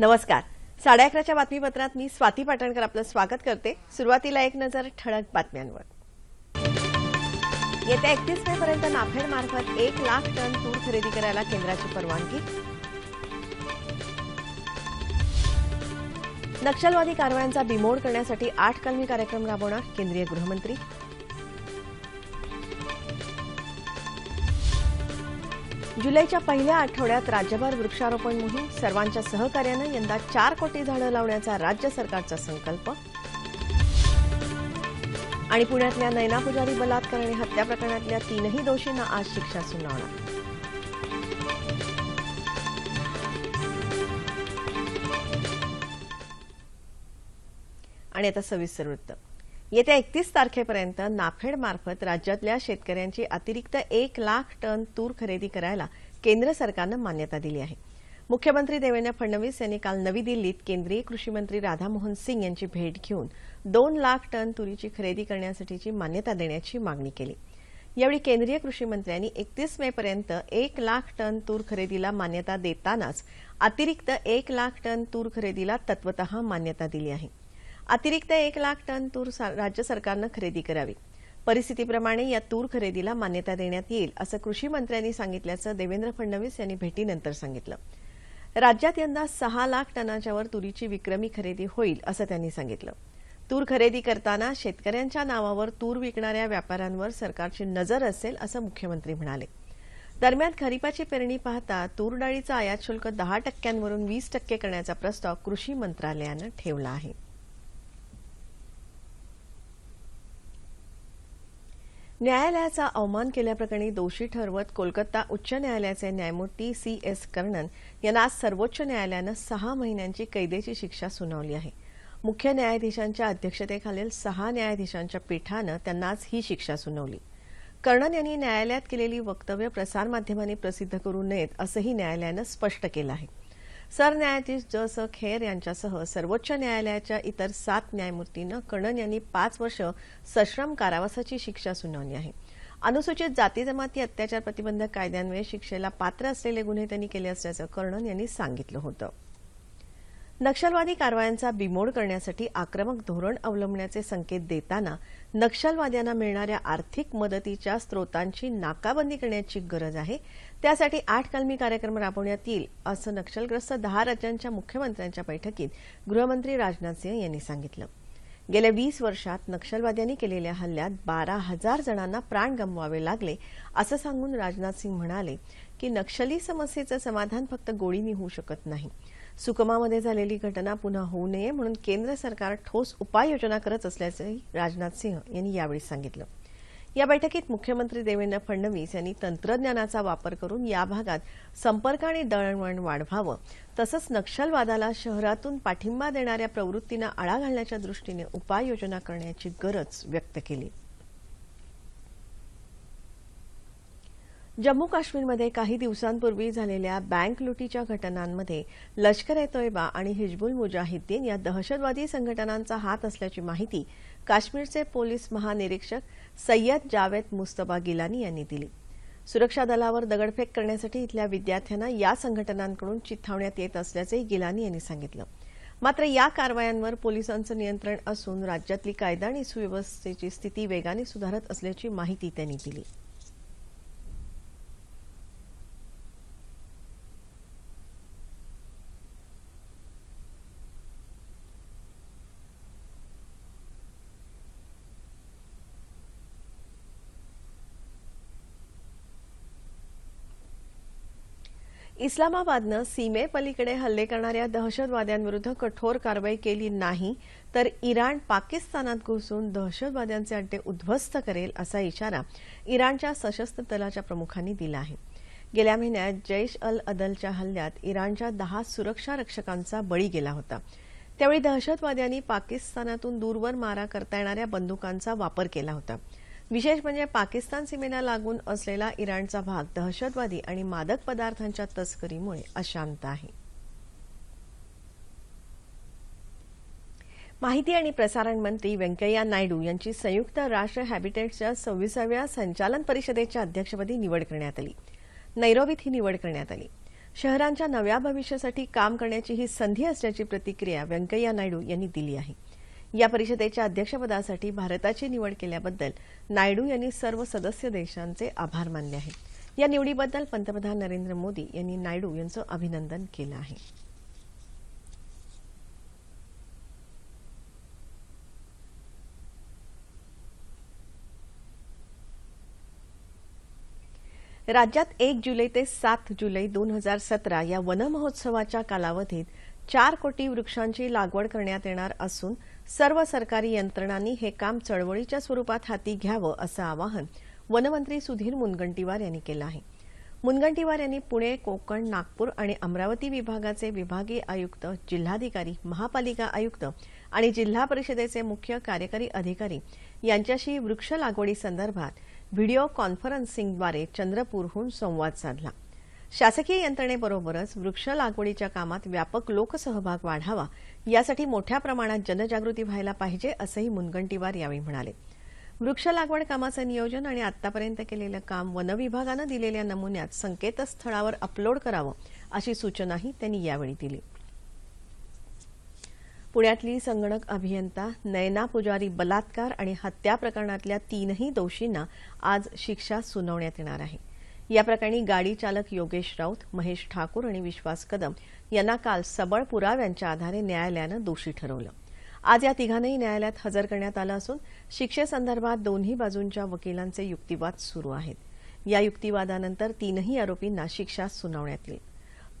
नमस्कार. साडे अकराच्या बातमीपत्रात मी स्वाती पाटणकर आपलं स्वागत करते. सुरुवातीला एक नजर ठळक बातम्यांवर. येत्या एकतीस मे पर्यंत नाफेड मार्फत एक लाख टन तूर खरेदी करायला केंद्राची परवानगी. नक्षलवादी कारवायांचा बिमोड करण्यासाठी आठ कलमी कार्यक्रम राबवणार केंद्रीय गृहमंत्री. जुलैच्या पहिल्या आठवड्यात राज्यभर वृक्षारोपण मोहीम सर्वांच्या सहकार्यानं यंदा चार कोटी झाडं लावण्याचा राज्य सरकारचा संकल्प. आणि पुण्यातल्या नैना पुजारी बलात्कार आणि हत्या प्रकरणातल्या तीनही दोषींना आज शिक्षा सुनावणार. आणि आता सविस्तर वृत्त. येत्या एकतीस तारखेपर्यंत नाफेडमार्फत राज्यातल्या शेतकऱ्यांची अतिरिक्त एक लाख टन तूर खरेदी करायला केंद्र सरकारनं मान्यता दिली आहे. मुख्यमंत्री देवेंद्र फडणवीस यांनी काल नवी दिल्लीत केंद्रीय कृषी मंत्री राधामोहन सिंग यांची भेट घेऊन दोन लाख टन तुरीची खरेदी करण्यासाठीची मान्यता देण्याची मागणी केली. यावेळी केंद्रीय कृषी मंत्र्यांनी एकतीस मे पर्यंत एक लाख टन तूर खरेदीला मान्यता देतानाच अतिरिक्त एक लाख टन तूर खरेदीला तत्वत मान्यता दिली आहे. अतिरिक्त एक लाख टन तूर सा- राज्य सरकारनं खरेदी करावी. परिस्थितीप्रमाणे या तूर खरेदीला मान्यता देण्यात येईल असं कृषी मंत्र्यांनी सांगितल्याचं देवेंद्र फडणवीस यांनी भेटीनंतर सांगितलं. राज्यात यंदा सहा लाख टनाच्या वर तुरीची विक्रमी खरेदी होईल असं त्यांनी सांगितलं. तूर खरेदी करताना शेतकऱ्यांच्या नावावर तूर विकणाऱ्या व्यापाऱ्यांवर सरकारची नजर असेल असं मुख्यमंत्री म्हणाले. दरम्यान खरीपाची पेरणी पाहता तूर डाळीचं आयात शुल्क दहा टक्क्यांवरून वीस टक्के करण्याचा प्रस्ताव कृषी मंत्रालयानं ठेवला आहे. न्यायालयाचा अवमान केल्याप्रकरणी दोषी ठरवत कोलकाता उच्च न्यायालयाचे न्यायमूर्ती सी एस कर्णन यांना आज सर्वोच्च न्यायालयानं सहा महिन्यांची कैदेची शिक्षा सुनावली आहे. मुख्य न्यायाधीशांच्या अध्यक्षतेखालील सहा न्यायाधीशांच्या पीठानं त्यांना आज ही शिक्षा सुनावली. कर्णन यांनी न्यायालयात केलेली वक्तव्य प्रसारमाध्यमांनी प्रसिद्ध करू नयेत असंही न्यायालयानं स्पष्ट केलं आहे. सरन्यायाधीश ज स खेर यांच्यासह सर्वोच्च न्यायालयाच्या इतर सात न्यायमूर्तींना कर्णन यांनी पाच वर्ष सश्रम कारावासाची शिक्षा सुनावली आहे. अनुसूचित जाती जमाती अत्याचार प्रतिबंधक कायद्यान्वये शिक्षेला पात्र असलेले गुन्हे त्यांनी केले असल्याचं कर्णन यांनी सांगितलं होतं. नक्षलवादी कारवायांचा बिमोड करण्यासाठी आक्रमक धोरण अवलंबण्याचे संकेत देताना नक्षलवाद्यांना मिळणाऱ्या आर्थिक मदतीच्या स्रोतांची नाकाबंदी करण्याची गरज आहे. त्यासाठी आठ कलमी कार्यक्रम राबवण्यात येईल असं नक्षलग्रस्त दहा राज्यांच्या मुख्यमंत्र्यांच्या बैठकीत गृहमंत्री राजनाथ सिंह यांनी सांगितलं. गेल्या वीस वर्षात नक्षलवाद्यांनी केलेल्या हल्ल्यात बारा हजार जणांना प्राण गमवावे लागले असं सांगून राजनाथ सिंह म्हणाले की नक्षली समस्येचं समाधान फक्त गोळीनी होऊ शकत नाही. सुकमामध्ये झालेली घटना पुन्हा होऊ नये म्हणून केंद्र सरकार ठोस उपाययोजना करत असल्याचंही राजनाथ सिंह यांनी यावेळी सांगितलं. या बैठकीत मुख्यमंत्री देवेंद्र फडणवीस यांनी तंत्रज्ञानाचा वापर करून या भागात संपर्क आणि दळणवळण वाढवावं तसंच नक्षलवादाला शहरातून पाठिंबा देणाऱ्या प्रवृत्तींना आळा घालण्याच्या दृष्टीने उपाययोजना करण्याची गरज व्यक्त केली. जम्मू काश्मीरमध्ये काही दिवसांपूर्वी झालेल्या बँक लुटीच्या घटनांमध्ये लष्कर ए तोयबा आणि हिजबुल मुजाहिद्दीन या दहशतवादी संघटनांचा हात असल्याची माहिती काश्मीरचे पोलीस महानिरीक्षक सय्यद जावेद मुस्तबा गिलानी यांनी दिली. सुरक्षा दलावर दगडफेक करण्यासाठी इथल्या विद्यार्थ्यांना या संघटनांकडून चिथावण्यात येत असल्याचंही गिलानी यांनी सांगितलं. मात्र या कारवायांवर पोलिसांचं नियंत्रण असून राज्यातली कायदा आणि सुव्यवस्थेची स्थिती वेगाने सुधारत असल्याची माहिती त्यांनी दिली. इस्लामाबादनं सीमेपलीकडे हल्ले करणाऱ्या दहशतवाद्यांविरुद्ध कठोर कारवाई केली नाही तर इराण पाकिस्तानात घुसून दहशतवाद्यांचे अड्डे उद्ध्वस्त करेल असा इशारा इराणच्या सशस्त्र दलाच्या प्रमुखांनी दिला आहे. गेल्या महिन्यात जैश अल अदलच्या हल्ल्यात इराणच्या दहा सुरक्षा रक्षकांचा बळी गेला होता. त्यावेळी दहशतवाद्यांनी पाकिस्तानातून दूरवर मारा करता येणाऱ्या बंदुकांचा वापर केला होता. विशेष म्हणजे पाकिस्तान सीमेला लागून असलेला इराणचा भाग दहशतवादी आणि मादक पदार्थांच्या तस्करीमुळे अशांत आहे. माहिती आणि प्रसारण मंत्री व्यंकय्या नायडू यांची संयुक्त राष्ट्र हॅबिटेटच्या सव्वीसाव्या संचालन परिषदेच्या अध्यक्षपदी निवड करण्यात आली. नैरोबीत ही निवड करण्यात आली. शहरांच्या नव्या भविष्यासाठी काम करण्याची ही संधी असल्याची प्रतिक्रिया व्यंकय्या नायडू यांनी दिली आहे. या परिषदेच्या अध्यक्षपदासाठी भारताची निवड केल्याबद्दल नायडू यांनी सर्व सदस्य देशांचे आभार मानले आहेत. या निवडीबद्दल पंतप्रधान नरेंद्र मोदी यांनी नायडू यांचं अभिनंदन केलं आहे. राज्यात एक जुलै ते सात जुलै दोन हजार सतरा या वनमहोत्सवाच्या कालावधीत चार कोटी वृक्षांची लागवड करण्यात येणार असून सर्व सरकारी यंत्रणांनी हे काम चळवळीच्या स्वरूपात हाती घ्यावं असं आवाहन वनमंत्री सुधीर मुनगंटीवार यांनी केलं आहे. मुनगंटीवार यांनी पुणे कोकण नागपूर आणि अमरावती विभागाचे विभागीय आयुक्त जिल्हाधिकारी महापालिका आयुक्त आणि जिल्हा परिषदेचे मुख्य कार्यकारी अधिकारी यांच्याशी वृक्ष लागवडीसंदर्भात व्हिडिओ कॉन्फरन्सिंगद्वारे चंद्रपूरहून संवाद साधला. शासकीय यंत्रणेबरोबरच वृक्ष लागवडीच्या कामात व्यापक लोकसहभाग वाढावा यासाठी मोठ्या प्रमाणात जनजागृती व्हायला पाहिजे असंही मुनगंटीवार यावेळी म्हणाले. वृक्ष लागवड कामाचं नियोजन आणि आतापर्यंत केलेलं काम वनविभागानं दिलेल्या नमुन्यात संकेतस्थळावर अपलोड करावं अशी सूचनाही त्यांनी यावेळी दिली. पुण्यातली संगणक अभियंता नयना पुजारी बलात्कार आणि हत्या प्रकरणातल्या तीनही दोषींना आज शिक्षा सुनावण्यात येणार आहे. या प्रकरणी गाडी चालक योगेश राऊत महेश ठाकूर आणि विश्वास कदम यांना काल सबळ पुराव्यांच्या आधारे न्यायालयानं दोषी ठरवलं. आज या तिघांनाही न्यायालयात हजर करण्यात आलं असून शिक्षेसंदर्भात दोन्ही बाजूंच्या वकिलांचे युक्तिवाद सुरू आहेत. या युक्तिवादानंतर तीनही आरोपींना शिक्षा सुनावण्यात येईल.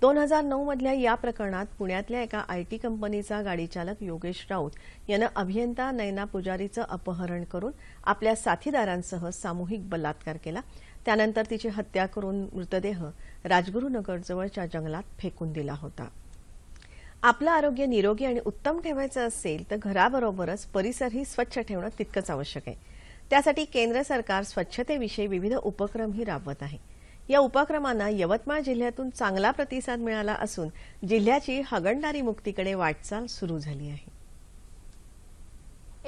दोन हजार नऊ मधल्या या प्रकरणात पुण्यातल्या एका आयटी कंपनीचा गाडीचालक योगेश राऊत यानं अभियंता नयना पुजारीचं अपहरण करून आपल्या साथीदारांसह सामूहिक बलात्कार केला. त्यानंतर तिची हत्या करून मृतदेह राजगुरुनगरजवळच्या जंगलात फेकून दिला होता. आपलं आरोग्य निरोगी आणि उत्तम ठेवायचं असेल तर घराबरोबरच परिसरही स्वच्छ ठेवणं तितकंच आवश्यक आहे. त्यासाठी केंद्र सरकार स्वच्छतेविषयी विविध उपक्रमही राबवत आहे. या उपक्रमांना यवतमाळ जिल्ह्यातून चांगला प्रतिसाद मिळाला असून जिल्ह्याची हगणदारी मुक्तीकडे वाटचाल सुरू झाली आहे.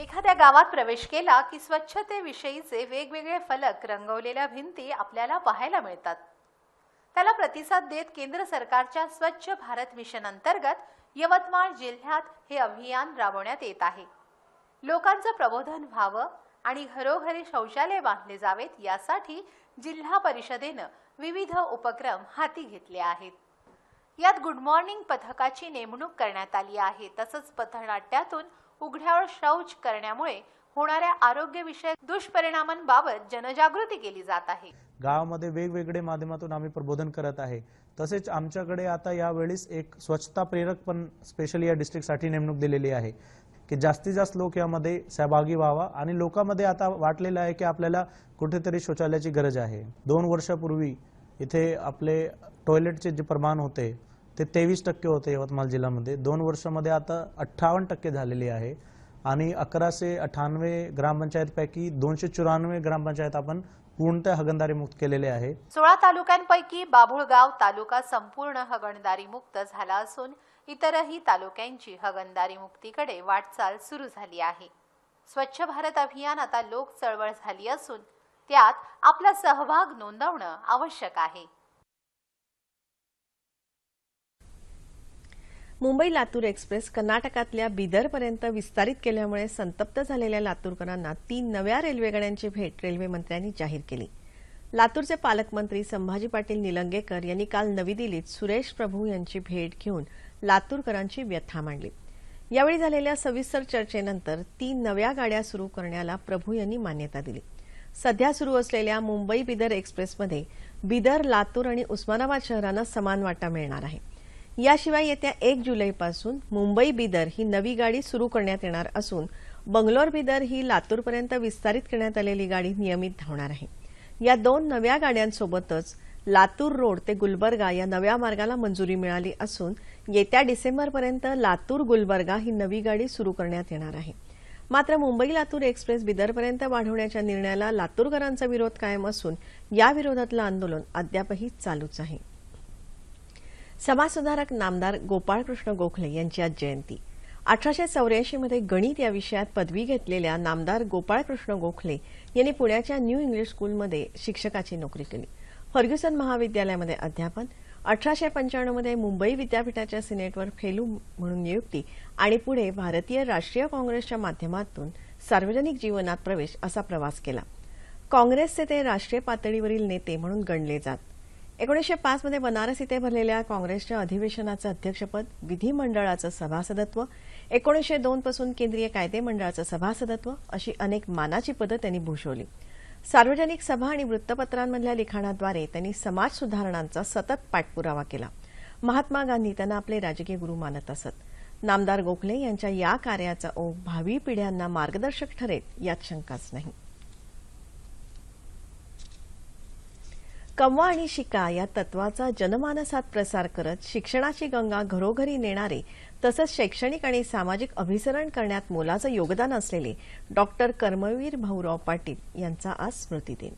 एखाद्या गावात प्रवेश केला की स्वच्छतेविषयीचे वेगवेगळे फलक रंगवलेल्या भिंती आपल्याला पाहायला मिळतात. त्याला प्रतिसाद देत केंद्र सरकारच्या स्वच्छ भारत मिशन अंतर्गत यवतमाळ जिल्ह्यात हे अभियान राबवण्यात येत आहे. लोकांचं प्रबोधन व्हावं आणि घरोघरी शौचालय बांधले जावेत यासाठी जिल्हा परिषदेनं विविध उपक्रम हाती घेतले आहेत. यात गुड मॉर्निंग पथकाची नेमणूक करण्यात आली आहे. तसंच पथनाट्यातून उघड्यावर शौच करण्यामुळे होणाऱ्या आरोग्यविषयक दुष्परिणामांबाबत जनजागृती केली जात आहे. गावामध्ये वेगवेगळे माध्यमातून आम्ही प्रबोधन करत आहे. तसेच आमच्याकडे आता यावेळेस एक स्वच्छता प्रेरक पण स्पेशली या डिस्ट्रिक्टसाठी नेमणूक दिलेली आहे. की जास्तीत जास्त लोक यामध्ये सहभागी व्हावा आणि लोकांमध्ये आता वाटलेलं आहे की आपल्याला कुठेतरी शौचालयाची गरज आहे. दोन वर्षापूर्वी इथे आपले टॉयलेटचे जे प्रमाण होते ते तेवीस टक्के होते यवतमाळ जिल्ह्यामध्ये. दोन वर्षामध्ये आता अठ्ठावन्न टक्के झालेली आहे. आणि अकराशे अठ्ठावन्नवे ग्रामपंचायतपैकी दोनशे चौऱ्याण्णव ग्रामपंचायत आपण पूर्णतः हगणदारी मुक्त केलेले आहे. सोळा तालुक्यांपैकी बाभुळगाव तालुका संपूर्ण हगणदारी मुक्त झाला असून इतरही तालुक्यांची हगणदारी मुक्तीकडे वाटचाल सुरू झाली आहे. स्वच्छ भारत अभियान आता लोक चळवळ झाली असून त्यात आपला सहभाग नोंदवणं आवश्यक आहे. मुंबई लातूर एक्सप्रेस कर्नाटकातल्या बिदरपर्यंत विस्तारित केल्यामुळे संतप्त झालेल्या लातूरकरांना तीन नव्या रेल्वेगाड्यांची भेट रेल्वेमंत्र्यांनी जाहीर केली. लातूरचे पालकमंत्री संभाजी पाटील निलंगेकर यांनी काल नवी दिल्लीत सुरेश प्रभू यांची भेट घेऊन लातूरकरांची व्यथा मांडली. यावेळी झालेल्या सविस्तर चर्चेनंतर तीन नव्या गाड्या सुरू करण्याला प्रभू यांनी मान्यता दिली. सध्या सुरू असलेल्या मुंबई बिदर एक्सप्रेसमध्ये बिदर लातूर आणि उस्मानाबाद शहरांना समान वाटा मिळणार आहे. याशिवाय येत्या एक जुलैपासून मुंबई बिदर ही नवी गाडी सुरू करण्यात येणार असून बंगलोर बिदर ही लातूरपर्यंत विस्तारित करण्यात आलेली गाडी नियमित धावणार आहे. या दोन नव्या गाड्यांसोबतच लातूर रोड ते गुलबर्गा या नव्या मार्गाला मंजुरी मिळाली असून येत्या डिसेंबरपर्यंत लातूर गुलबर्गा ही नवी गाडी सुरू करण्यात येणार आहे. मात्र मुंबई लातूर एक्सप्रेस बिदरपर्यंत वाढवण्याच्या निर्णयाला लातूरकरांचा विरोध कायम असून या विरोधातलं आंदोलन अद्यापही चालूच आहे. समाजसुधारक नामदार गोपाळकृष्ण गोखले यांची आज जयंती. अठराशे चौऱ्याऐंशीमध्ये गणित या विषयात पदवी घेतलेल्या नामदार गोपाळकृष्ण गोखले यांनी पुण्याच्या न्यू इंग्लिश स्कूलमध्ये शिक्षकाची नोकरी केली. फर्ग्युसन महाविद्यालयामध्ये अध्यापन अठराशे पंच्याण्णवमध्ये मुंबई विद्यापीठाच्या सिनेटवर फेलू म्हणून नियुक्ती आणि पुढे भारतीय राष्ट्रीय काँग्रेसच्या माध्यमातून सार्वजनिक जीवनात प्रवेश असा प्रवास केला. काँग्रेसचे ते राष्ट्रीय पातळीवरील नेते म्हणून गणले जात. एकोणीसशे पाचमध्ये बनारस इथे भरलेल्या काँग्रेसच्या अधिवेशनाचं अध्यक्षपद विधिमंडळाचं सभासदत्व एकोणीसशे दोनपासून केंद्रीय कायदे मंडळाचं सभासदत्व अशी अनेक मानाची पदं त्यांनी भूषवली. सार्वजनिक सभा आणि वृत्तपत्रांमधल्या लिखाणाद्वारे त्यांनी समाज सुधारणांचा सतत पाठपुरावा केला. महात्मा गांधी त्यांना आपले राजकीय गुरु मानत असत. नामदार गोखले यांच्या या कार्याचा ओघ भावी पिढ्यांना मार्गदर्शक ठरेल यात शंकाच नाही. कमवा आणि शिका या तत्वाचा जनमानसात प्रसार करत शिक्षणाची गंगा घरोघरी नेणारे तसंच शैक्षणिक आणि सामाजिक अभिसरण करण्यात मोलाचं योगदान असलेले डॉक्टर कर्मवीर भाऊराव पाटील यांचा आज स्मृतिदिन.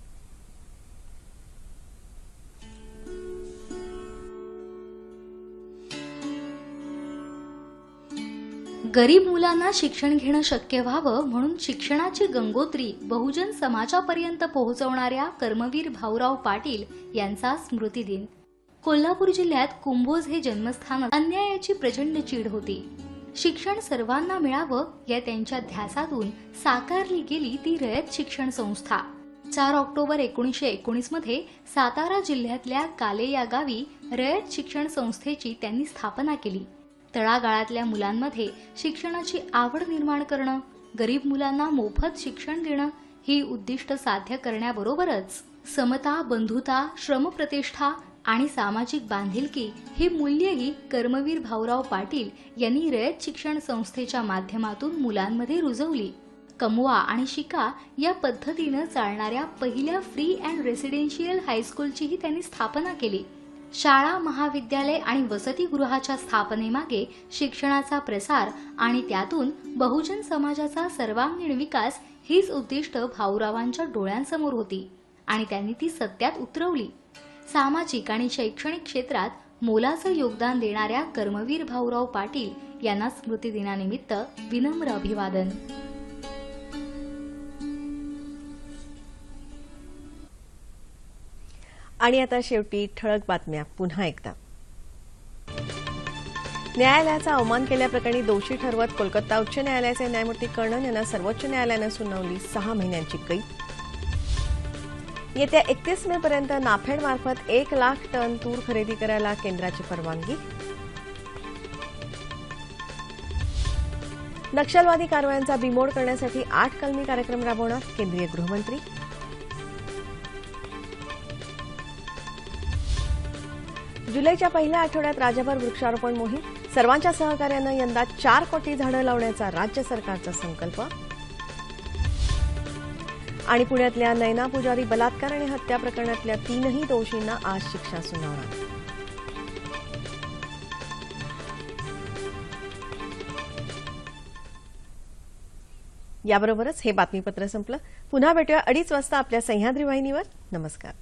गरीब मुलांना शिक्षण घेणं शक्य व्हावं म्हणून शिक्षणाची गंगोत्री बहुजन समाजापर्यंत पोहोचवणाऱ्या कर्मवीर भाऊराव पाटील यांचा स्मृतिदिन कोल्हापूर जिल्ह्यात कुंभोज हे जन्मस्थान अन्यायाची प्रचंड चीड होती. शिक्षण सर्वांना मिळावं या त्यांच्या ध्यासातून साकारली गेली ती रयत शिक्षण संस्था. चार ऑक्टोबर एकोणीसशे एकोणीसमध्ये सातारा जिल्ह्यातल्या काले या गावी रयत शिक्षण संस्थेची त्यांनी स्थापना केली. तळागाळातल्या मुलांमध्ये शिक्षणाची आवड निर्माण करणं गरीब मुलांना मोफत शिक्षण देणं ही उद्दिष्ट साध्य करण्याबरोबरच समता बंधुता श्रमप्रतिष्ठा आणि सामाजिक बांधिलकी ही मूल्यही कर्मवीर भाऊराव पाटील यांनी रयत शिक्षण संस्थेच्या माध्यमातून मुलांमध्ये रुजवली. कमवा आणि शिका या पद्धतीनं चालणाऱ्या पहिल्या फ्री अँड रेसिडेन्शियल हायस्कूलचीही त्यांनी स्थापना केली. शाळा महाविद्यालय आणि वसतिगृहाच्या स्थापनेमागे शिक्षणाचा प्रसार आणि त्यातून बहुजन समाजाचा सर्वांगीण विकास हीच उद्दिष्ट भाऊरावांच्या डोळ्यांसमोर होती आणि त्यांनी ती सत्यात उतरवली. सामाजिक आणि शैक्षणिक क्षेत्रात मोलाचं योगदान देणाऱ्या कर्मवीर भाऊराव पाटील यांना स्मृतिदिनानिमित्त विनम्र अभिवादन. आणि आता शेवटी ठळक बातम्या पुन्हा एकदा. न्यायालयाचा अवमान केल्याप्रकरणी दोषी ठरवत कोलकाता उच्च न्यायालयाचे न्यायमूर्ती कर्णन यांना सर्वोच्च न्यायालयानं सुनावली सहा महिन्यांची कैद. येत्या एकतीस मे पर्यंत नाफेडमार्फत एक लाख टन तूर खरेदी करायला केंद्राची परवानगी. नक्षलवादी कारवायांचा बिमोड करण्यासाठी आठ कलमी कार्यक्रम राबवणार केंद्रीय गृहमंत्री. जुलैच्या पहिल्या आठवड्यात राज्यभर वृक्षारोपण मोहीम. सर्वांच्या सहकार्यानं यंदा चार कोटी झाडं लावण्याचा राज्य सरकारचा संकल्प. आणि पुण्यातल्या नैना पुजारी बलात्कार आणि हत्या प्रकरणातल्या तीनही दोषींना आज शिक्षा सुनावणार. याबरोबरच हे बातमीपत्र संपलं. पुन्हा भेटूया अडीच वाजता आपल्या सह्याद्री वाहिनीवर. नमस्कार.